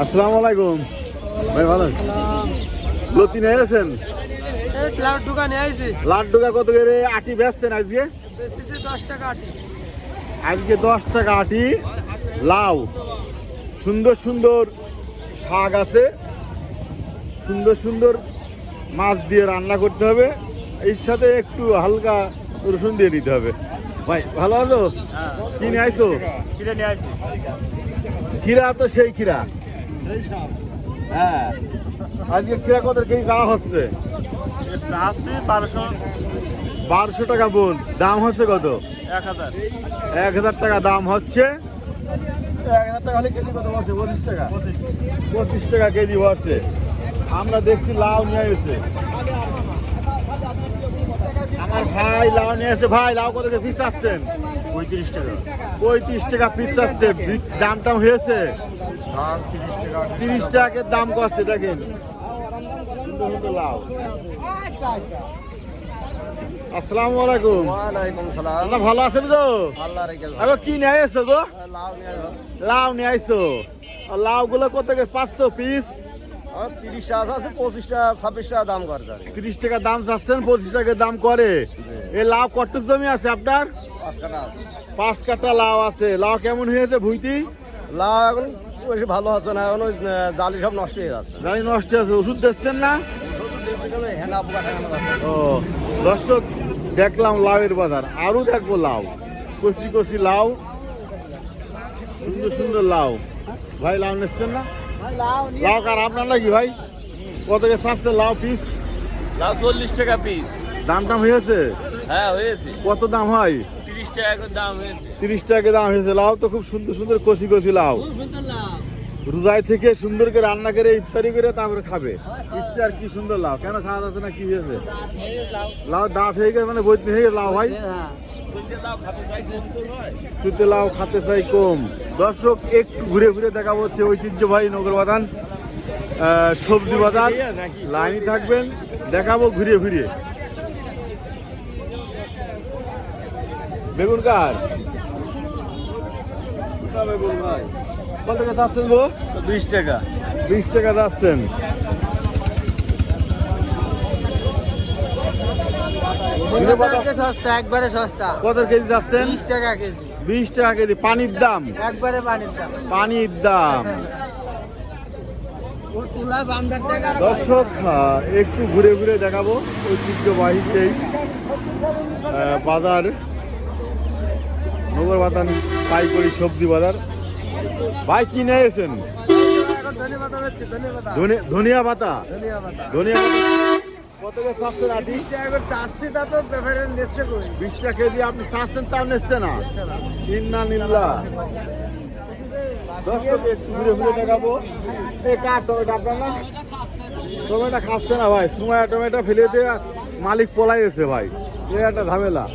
আসসালামু আলাইকুম। ভাই ভালো লতি নিয়ে এই ক্লাউড দোকানে আইছি। লাড্ডুকা কত করে? আটি বেচছেন আজকে? দশ টাকা আটি। আজকে দশ টাকা আটি। লাউ। সুন্দর সুন্দর শাক আছে। সুন্দর সুন্দর মাছ দিয়ে রান্না করতে হবে। এর সাথে একটু হালকা রসুন দিয়ে নিতে হবে। ভাই ভালো আছো? কি নিয়ে আইছো? কিনে নিয়ে আইছি। খিরা তো সেই খিরা হ্যাঁ। আজকে হচ্ছে? চাচ্ছি বারোশো। বারোশো টাকা বোন। দাম হচ্ছে কত? এক হাজার। এক হাজার টাকা দাম হচ্ছে। এক হাজার টাকা হলে কেজি কত পঁচিশ টাকা। পঁচিশ। টাকা কেজি পড়ছে আমরা দেখছি লাউ নিয়ে এসে। আমার ভাই লাউ নিয়ে এসে। ভাই লাউ কত পিস আসছেন পঁয়ত্রিশ টাকা। পঁয়ত্রিশ টাকা পিস আসছে। দাম টাম হয়েছে। তিরিশ টাকা দাম করছে দেখেন। আসসালামু আলাইকুম। ওয়ালাইকুম সালাম। ভালো আছেন তো আগে কি নিয়ে এসো গো? লাউ নিয়ে আর লাউ গুলো কত পাঁচশো পিস। তিরিশ টাকা আছে পঁচিশ টাকা ছাব্বিশ টাকা দাম করে তিরিশ টাকা দাম চাচ্ছেন পঁচিশ টাকা দাম করে। এই লাউ কটুক জমি আছে আপনার? পাঁচ কাটা লাউ আছে। লাউ কেমন হয়েছে ভুইতি? লাউ এখন বেশি ভালো হচ্ছে না এখন ওই জালি সব নষ্ট হয়ে যাচ্ছে। গাড়ি নষ্ট আছে ওষুধ দিচ্ছেন না? ও দর্শক দেখলাম লাউয়ের বাজার। আরও দেখব লাউ। কচি কচি লাউ। সুন্দর সুন্দর লাউ। ভাই লাউ নিচ্ছেন না? লাউ কার? আপনার নাকি ভাই? কত কে চাচ্ছে লাউ পিস লাউ চল্লিশ টাকা পিস দাম টাম হয়েছে? হ্যাঁ হয়েছে। কত দাম হয়? তিরিশ টাকা দাম হয়েছে। লাউ তো খুব সুন্দর সুন্দর কচি কচি লাউ। রোজাই থেকে সুন্দর করে রান্না করে ইফতারি করে তারপরে খাবে। ইচ্ছে আর কি সুন্দর লাউ। কেন খাওয়া যাচ্ছে না? কি হয়েছে? লাউ দাঁত হয়ে গেছে মানে বৈদ্য হয়ে গেছে লাউ ভাই? সন্ধ্যে লাউ খাতে চাই কম দর্শক একটু ঘুরে ঘুরে দেখা হচ্ছে ঐতিহ্যবাহী নগর বাগান সবজি বাজার। লাইনে থাকবেন। দেখাবো ঘুরে ঘুরে বেগুন কার বেগুন ভাই? কত টাকা চাচ্ছেন গো? বিশ টাকা। বিশ টাকা সস্তা একবারে সস্তা। কত কেজি যাচ্ছেন বিশ টাকা কেজি। বিশ টাকা কেজি পানির দাম। একবারে পানির দাম। পানির দাম। ও বান্দার টাকা দর্শক একটু ঘুরে ঘুরে দেখাবো ঐতিহ্যবাহী সেই বাজার। নগর বাজার পাইকারি, সবজি বাজার। ভাই, কি নিয়ে ধনে- ধনিয়া পাতা? ধনিয়া পাতা। চাচ্ছি তা তো নিচ্ছে আপনি তাও নিচ্ছে না। কার টমেটো আপনার টমেটো খাচ্ছে না ভাই। সময় টমেটো ফেলে দিয়ে মালিক পলাই গেছে ভাই। এই একটা ঝামেলা।